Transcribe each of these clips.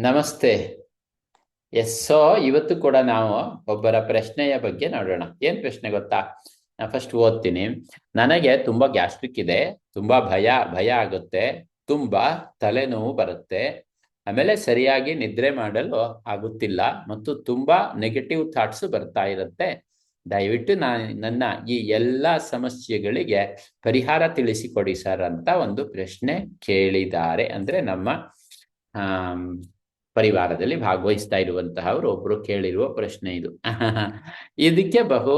ನಮಸ್ತೆ. S, so, ಇವತ್ತು ಕೂಡ ನಾವು ಒಬ್ಬರ ಪ್ರಶ್ನೆಯ ಬಗ್ಗೆ ನೋಡೋಣ. ಏನ್ ಪ್ರಶ್ನೆ ಗೊತ್ತಾ? ನಾ ಫಸ್ಟ್ ಓದ್ತೀನಿ. ನನಗೆ ತುಂಬಾ ಗ್ಯಾಸ್ಟ್ರಿಕ್ ಇದೆ, ತುಂಬಾ ಭಯ ಭಯ ಆಗುತ್ತೆ, ತುಂಬಾ ತಲೆನೋವು ಬರುತ್ತೆ. ಆಮೇಲೆ ಸರಿಯಾಗಿ ನಿದ್ರೆ ಮಾಡಲು ಆಗುತ್ತಿಲ್ಲ ಮತ್ತು ತುಂಬಾ ನೆಗೆಟಿವ್ ಥಾಟ್ಸ್ ಬರ್ತಾ ಇರುತ್ತೆ. ದಯವಿಟ್ಟು ನಾನು ನನ್ನ ಈ ಎಲ್ಲ ಸಮಸ್ಯೆಗಳಿಗೆ ಪರಿಹಾರ ತಿಳಿಸಿಕೊಡಿ ಸರ್ ಅಂತ ಒಂದು ಪ್ರಶ್ನೆ ಕೇಳಿದ್ದಾರೆ. ಅಂದ್ರೆ ನಮ್ಮ ಪರಿವಾರದಲ್ಲಿ ಭಾಗವಹಿಸ್ತಾ ಇರುವಂತಹವರು ಒಬ್ರು ಕೇಳಿರುವ ಪ್ರಶ್ನೆ ಇದು. ಇದಕ್ಕೆ ಬಹು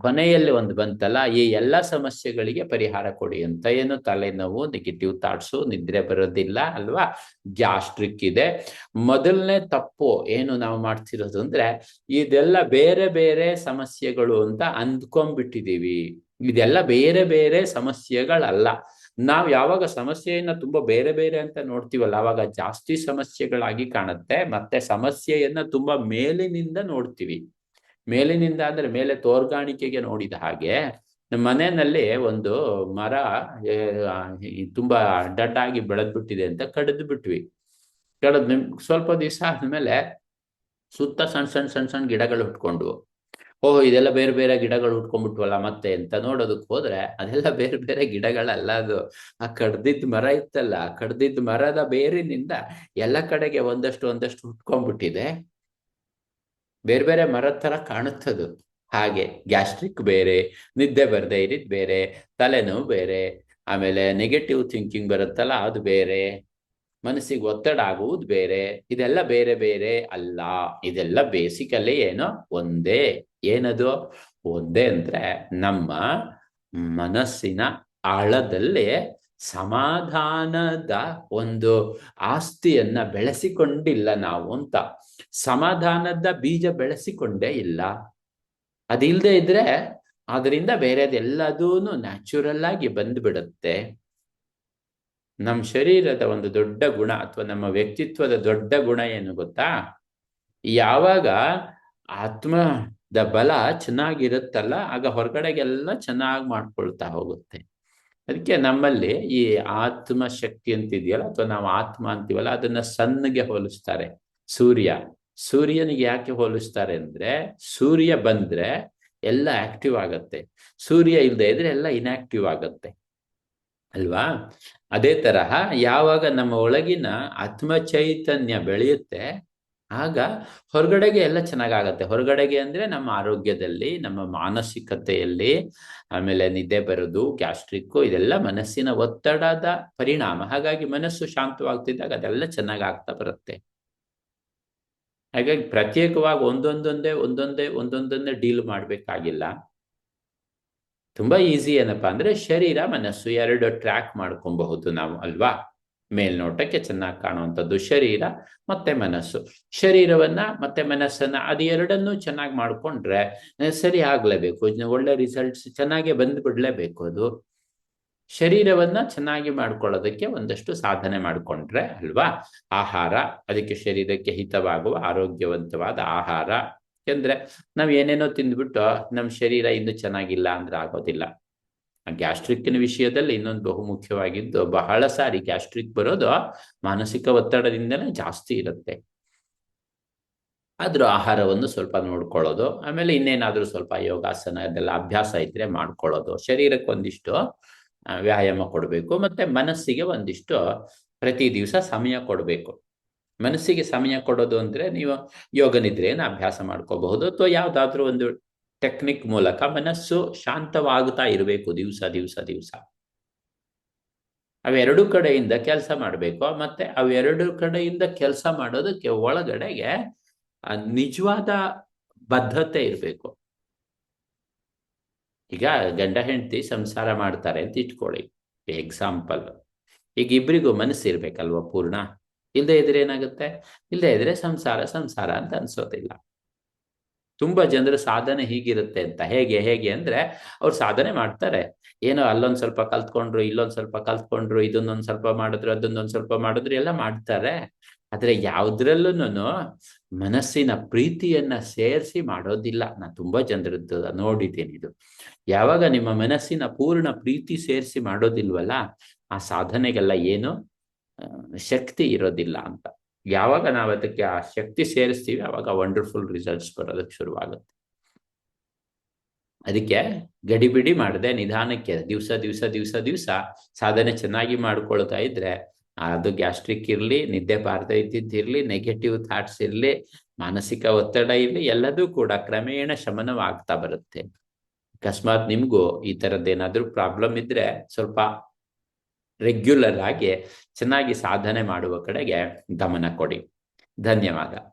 ಕೊನೆಯಲ್ಲಿ ಒಂದು ಬಂತಲ್ಲ, ಈ ಎಲ್ಲ ಸಮಸ್ಯೆಗಳಿಗೆ ಪರಿಹಾರ ಕೊಡಿ ಅಂತ. ಏನು ತಲೆನೋವು ನೆಗೆಟಿವ್ ಥಾಟ್ಸು ನಿದ್ರೆ ಬರೋದಿಲ್ಲ ಅಲ್ವಾ? ಗ್ಯಾಸ್ಟ್ರಿಕ್ ಇದೆ. ಮೊದಲನೇ ತಪ್ಪು ಏನು ನಾವು ಮಾಡ್ತಿರೋದು ಅಂದ್ರೆ, ಇದೆಲ್ಲ ಬೇರೆ ಬೇರೆ ಸಮಸ್ಯೆಗಳು ಅಂತ ಅಂದ್ಕೊಂಡ್ಬಿಟ್ಟಿದೀವಿ ಇದೆಲ್ಲ ಬೇರೆ ಬೇರೆ ಸಮಸ್ಯೆಗಳಲ್ಲ. ನಾವು ಯಾವಾಗ ಸಮಸ್ಯೆಯನ್ನ ತುಂಬಾ ಬೇರೆ ಬೇರೆ ಅಂತ ನೋಡ್ತೀವಲ್ಲ, ಅವಾಗ ಜಾಸ್ತಿ ಸಮಸ್ಯೆಗಳಾಗಿ ಕಾಣುತ್ತೆ. ಮತ್ತೆ ಸಮಸ್ಯೆಯನ್ನ ತುಂಬಾ ಮೇಲಿನಿಂದ ನೋಡ್ತೀವಿ. ಮೇಲಿನಿಂದ ಅಂದ್ರೆ ಮೇಲೆ ತೋರ್ಗಾಣಿಕೆಗೆ ನೋಡಿದ ಹಾಗೆ ನಮ್ಮ ಮನೆಯಲ್ಲಿ ಒಂದು ಮರ ತುಂಬಾ ಅಡ್ಡಡ್ಡಾಗಿ ಬೆಳೆದ್ಬಿಟ್ಟಿದೆ ಅಂತ ಕಡಿದು ಬಿಟ್ವಿ. ಕಡದ್ ಸ್ವಲ್ಪ ದಿವಸ ಆದ್ಮೇಲೆ ಸುತ್ತ ಸಣ್ಣ ಸಣ್ಣ ಸಣ್ಣ ಸಣ್ಣ ಗಿಡಗಳು ಹುಟ್ಕೊಂಡ್ವು. ಓಹ್, ಇದೆಲ್ಲ ಬೇರೆ ಬೇರೆ ಗಿಡಗಳು ಉಟ್ಕೊಂಡ್ಬಿಟ್ವಲ್ಲ ಮತ್ತೆ ಅಂತ ನೋಡೋದಕ್ಕೆ ಹೋದ್ರೆ ಅದೆಲ್ಲ ಬೇರೆ ಬೇರೆ ಗಿಡಗಳಲ್ಲ ಅದು. ಆ ಕಡ್ದಿದ್ ಮರ ಇತ್ತಲ್ಲ, ಆ ಕಡ್ದಿದ್ ಮರದ ಬೇರಿನಿಂದ ಎಲ್ಲ ಕಡೆಗೆ ಒಂದಷ್ಟು ಒಂದಷ್ಟು ಉಟ್ಕೊಂಡ್ಬಿಟ್ಟಿದೆ. ಬೇರೆ ಬೇರೆ ಮರದ ತರ ಕಾಣುತ್ತದು. ಹಾಗೆ ಗ್ಯಾಸ್ಟ್ರಿಕ್ ಬೇರೆ, ನಿದ್ದೆ ಬರದೆ ಇರಿದ್ ಬೇರೆ, ತಲೆನೋವು ಬೇರೆ, ಆಮೇಲೆ ನೆಗೆಟಿವ್ ಥಿಂಕಿಂಗ್ ಬರುತ್ತಲ್ಲ ಅದು ಬೇರೆ. ಮನಸ್ಸಿಗೆ ಒತ್ತಡ ಆಗುವುದು ಬೇರೆ, ಇದೆಲ್ಲ ಬೇರೆ ಬೇರೆ ಅಲ್ಲ, ಇದೆಲ್ಲ ಬೇಸಿಕಲ್ಲಿ ಏನೋ ಒಂದೇ. ಏನದು? ಒಂದೇ ಅಂದ್ರೆ ನಮ್ಮ ಮನಸ್ಸಿನ ಆಳದಲ್ಲಿ ಸಮಾಧಾನದ ಒಂದು ಆಸ್ತಿಯನ್ನ ಬೆಳೆಸಿಕೊಂಡಿಲ್ಲ ನಾವು ಅಂತ. ಸಮಾಧಾನದ ಬೀಜ ಬೆಳೆಸಿಕೊಂಡೇ ಇಲ್ಲ. ಅದಿಲ್ಲದೆ ಇದ್ರೆ ಅದರಿಂದ ಬೇರೆದೆಲ್ಲದೂ ನ್ಯಾಚುರಲ್ ಆಗಿ ಬಂದ್ಬಿಡುತ್ತೆ. ನಮ್ಮ ಶರೀರದ ಒಂದು ದೊಡ್ಡ ಗುಣ ಅಥವಾ ನಮ್ಮ ವ್ಯಕ್ತಿತ್ವದ ದೊಡ್ಡ ಗುಣ ಏನು ಗೊತ್ತಾ? ಯಾವಾಗ ಆತ್ಮದ ಬಲ ಚೆನ್ನಾಗಿರುತ್ತಲ್ಲ, ಆಗ ಹೊರಗಡೆಗೆಲ್ಲ ಚೆನ್ನಾಗಿ ಮಾಡ್ಕೊಳ್ತಾ ಹೋಗುತ್ತೆ. ಅದಕ್ಕೆ ನಮ್ಮಲ್ಲಿ ಈ ಆತ್ಮ ಶಕ್ತಿ ಅಂತಿದೆಯಲ್ಲ, ಅಥವಾ ನಾವು ಆತ್ಮ ಅಂತೀವಲ್ಲ, ಅದನ್ನ ಸಣ್ಣಗೆ ಹೋಲಿಸ್ತಾರೆ. ಸೂರ್ಯ, ಸೂರ್ಯನಿಗೆ ಯಾಕೆ ಹೋಲಿಸ್ತಾರೆ ಅಂದ್ರೆ, ಸೂರ್ಯ ಬಂದ್ರೆ ಎಲ್ಲ ಆಕ್ಟಿವ್ ಆಗತ್ತೆ. ಸೂರ್ಯ ಇಲ್ಲದೆ ಇದ್ರೆ ಎಲ್ಲ ಇನ್ಆಕ್ಟಿವ್ ಆಗತ್ತೆ. ಅಲ್ವಾ? ಅದೇ ತರಹ ಯಾವಾಗ ನಮ್ಮ ಒಳಗಿನ ಆತ್ಮ ಚೈತನ್ಯ ಬೆಳೆಯುತ್ತೆ, ಆಗ ಹೊರಗಡೆಗೆ ಎಲ್ಲ ಚೆನ್ನಾಗಾಗತ್ತೆ. ಹೊರಗಡೆಗೆ ಅಂದ್ರೆ ನಮ್ಮ ಆರೋಗ್ಯದಲ್ಲಿ, ನಮ್ಮ ಮಾನಸಿಕತೆಯಲ್ಲಿ, ಆಮೇಲೆ ನಿದ್ದೆ ಬರೋದು, ಗ್ಯಾಸ್ಟ್ರಿಕ್ಕು, ಇದೆಲ್ಲ ಮನಸ್ಸಿನ ಒತ್ತಡದ ಪರಿಣಾಮ. ಹಾಗಾಗಿ ಮನಸ್ಸು ಶಾಂತವಾಗ್ತಿದ್ದಾಗ ಅದೆಲ್ಲ ಚೆನ್ನಾಗಾಗ್ತಾ ಬರುತ್ತೆ. ಹಾಗಾಗಿ ಪ್ರತ್ಯೇಕವಾಗಿ ಒಂದೊಂದೊಂದೇ, ಒಂದೊಂದೇ, ಒಂದೊಂದನ್ನೇ ಡೀಲ್ ಮಾಡ್ಬೇಕಾಗಿಲ್ಲ. ತುಂಬಾ ಈಸಿ ಏನಪ್ಪಾ ಅಂದ್ರೆ ಶರೀರ, ಮನಸ್ಸು ಎರಡು ಟ್ರ್ಯಾಕ್ ಮಾಡ್ಕೊಬಹುದು ನಾವು ಅಲ್ವಾ? ಮೇಲ್ನೋಟಕ್ಕೆ ಚೆನ್ನಾಗಿ ಕಾಣುವಂಥದ್ದು ಶರೀರ ಮತ್ತೆ ಮನಸ್ಸು. ಶರೀರವನ್ನ ಮತ್ತೆ ಮನಸ್ಸನ್ನ ಅದು ಎರಡನ್ನೂ ಚೆನ್ನಾಗಿ ಮಾಡ್ಕೊಂಡ್ರೆ ಸರಿ ಆಗ್ಲೇಬೇಕು. ಒಳ್ಳೆ ರಿಸಲ್ಟ್ಸ್ ಚೆನ್ನಾಗೆ ಬಂದ್ಬಿಡ್ಲೇಬೇಕು ಅದು. ಶರೀರವನ್ನ ಚೆನ್ನಾಗಿ ಮಾಡ್ಕೊಳ್ಳೋದಕ್ಕೆ ಒಂದಷ್ಟು ಸಾಧನೆ ಮಾಡಿಕೊಂಡ್ರೆ ಅಲ್ವಾ? ಆಹಾರ, ಅದಕ್ಕೆ ಶರೀರಕ್ಕೆ ಹಿತವಾಗುವ ಆರೋಗ್ಯವಂತವಾದ ಆಹಾರ. ಯಾಕೆಂದ್ರೆ ನಾವ್ ಏನೇನೋ ತಿಂದ್ಬಿಟ್ಟು ನಮ್ಮ ಶರೀರ ಇನ್ನು ಚೆನ್ನಾಗಿಲ್ಲ ಅಂದ್ರೆ ಆಗೋದಿಲ್ಲ. ಗ್ಯಾಸ್ಟ್ರಿಕ್ನ ವಿಷಯದಲ್ಲಿ ಇನ್ನೊಂದು ಬಹು ಮುಖ್ಯವಾಗಿದ್ದು ಬಹಳ ಸಾರಿ ಗ್ಯಾಸ್ಟ್ರಿಕ್ ಬರೋದು ಮಾನಸಿಕ ಒತ್ತಡದಿಂದನೇ ಜಾಸ್ತಿ ಇರುತ್ತೆ. ಆದ್ರೂ ಆಹಾರವನ್ನು ಸ್ವಲ್ಪ ನೋಡ್ಕೊಳ್ಳೋದು, ಆಮೇಲೆ ಇನ್ನೇನಾದ್ರೂ ಸ್ವಲ್ಪ ಯೋಗಾಸನ ಅದೆಲ್ಲ ಅಭ್ಯಾಸ ಇದ್ರೆ ಮಾಡ್ಕೊಳ್ಳೋದು. ಶರೀರಕ್ಕೆ ಒಂದಿಷ್ಟು ವ್ಯಾಯಾಮ ಕೊಡಬೇಕು, ಮತ್ತೆ ಮನಸ್ಸಿಗೆ ಒಂದಿಷ್ಟು ಪ್ರತಿ ದಿವಸ ಸಮಯ ಕೊಡಬೇಕು. ಮನಸ್ಸಿಗೆ ಸಮಯ ಕೊಡೋದು ಅಂದ್ರೆ ನೀವು ಯೋಗ ನಿದ್ರೆಯನ್ನು ಅಭ್ಯಾಸ ಮಾಡ್ಕೋಬಹುದು. ಅಥವಾ ಯಾವ್ದಾದ್ರೂ ಒಂದು ಟೆಕ್ನಿಕ್ ಮೂಲಕ ಮನಸ್ಸು ಶಾಂತವಾಗ್ತಾ ಇರಬೇಕು ದಿವಸ ದಿವಸ ದಿವಸ. ಅವೆರಡು ಕಡೆಯಿಂದ ಕೆಲಸ ಮಾಡಬೇಕು. ಮತ್ತೆ ಅವೆರಡು ಕಡೆಯಿಂದ ಕೆಲಸ ಮಾಡೋದಕ್ಕೆ ಒಳಗಡೆಗೆ ನಿಜವಾದ ಬದ್ಧತೆ ಇರಬೇಕು. ಈಗ ಗಂಡ ಹೆಂಡತಿ ಸಂಸಾರ ಮಾಡ್ತಾರೆ ಅಂತ ಇಟ್ಕೊಳ್ಳಿ. ಎಕ್ಸಾಂಪಲ್ ಈಗ ಇಬ್ಬರಿಗೂ ಮನಸ್ಸು ಇರ್ಬೇಕಲ್ವ ಪೂರ್ಣ? ಇಲ್ಲದೆ ಇದ್ರೆ ಏನಾಗುತ್ತೆ? ಇಲ್ಲದೆ ಇದ್ರೆ ಸಂಸಾರ ಸಂಸಾರ ಅಂತ ಅನ್ಸೋದಿಲ್ಲ ತುಂಬಾ ಜನರ ಸಾಧನೆ ಹೀಗಿರುತ್ತೆ ಅಂತ. ಹೇಗೆ ಹೇಗೆ ಅಂದ್ರೆ ಅವ್ರು ಸಾಧನೆ ಮಾಡ್ತಾರೆ. ಏನೋ ಅಲ್ಲೊಂದ್ ಸ್ವಲ್ಪ ಕಲ್ತ್ಕೊಂಡ್ರು, ಇಲ್ಲೊಂದ್ ಸ್ವಲ್ಪ ಕಲ್ತ್ಕೊಂಡ್ರು, ಇದನ್ನೊಂದ್ ಸ್ವಲ್ಪ ಮಾಡಿದ್ರು, ಅದನ್ನೊಂದ್ ಸ್ವಲ್ಪ ಮಾಡಿದ್ರು ಎಲ್ಲ ಮಾಡ್ತಾರೆ. ಆದ್ರೆ ಯಾವ್ದ್ರಲ್ಲೂ ಮನಸ್ಸಿನ ಪ್ರೀತಿಯನ್ನ ಸೇರಿಸಿ ಮಾಡೋದಿಲ್ಲ. ನಾನು ತುಂಬಾ ಜನರದ್ದು ನೋಡಿದ್ದೀನಿ ಇದು. ಯಾವಾಗ ನಿಮ್ಮ ಮನಸ್ಸಿನ ಪೂರ್ಣ ಪ್ರೀತಿ ಸೇರಿಸಿ ಮಾಡೋದಿಲ್ವಲ್ಲ, ಆ ಸಾಧನೆಗೆಲ್ಲ ಏನು? ಶಕ್ತಿ ಇರೋದಿಲ್ಲ ಅಂತ. ಯಾವಾಗ ನಾವು ಅದಕ್ಕೆ ಆ ಶಕ್ತಿ ಸೇರಿಸ್ತೀವಿ, ಅವಾಗ ವಂಡರ್ಫುಲ್ ರಿಸಲ್ಟ್ಸ್ ಬರೋದಕ್ಕೆ ಶುರುವಾಗುತ್ತೆ. ಅದಕ್ಕೆ ಗಡಿಬಿಡಿ ಮಾಡದೆ ನಿಧಾನಕ್ಕೆ, ದಿವಸ ದಿವಸ ದಿವಸ ದಿವಸ ಸಾಧನೆ ಚೆನ್ನಾಗಿ ಮಾಡ್ಕೊಳ್ತಾ ಇದ್ರೆ, ಅದು ಗ್ಯಾಸ್ಟ್ರಿಕ್ ಇರಲಿ, ನಿದ್ದೆ ಬಾರದೆ ಇದ್ದಿದ್ದಿರ್ಲಿ ನೆಗೆಟಿವ್ ಥಾಟ್ಸ್ ಇರಲಿ, ಮಾನಸಿಕ ಒತ್ತಡ ಇರಲಿ, ಎಲ್ಲದೂ ಕೂಡ ಕ್ರಮೇಣ ಶಮನವಾಗ್ತಾ ಬರುತ್ತೆ. ಅಕಸ್ಮಾತ್ ನಿಮ್ಗೂ ಈ ಥರದ್ದೇನಾದ್ರೂ ಪ್ರಾಬ್ಲಮ್ ಇದ್ರೆ ಸ್ವಲ್ಪ ರೆಗ್ಯುಲರ್ ಆಗಿ ಚೆನ್ನಾಗಿ ಸಾಧನೆ ಮಾಡುವ ಕಡೆಗೆ ಗಮನ ಕೊಡಿ. ಧನ್ಯವಾದ.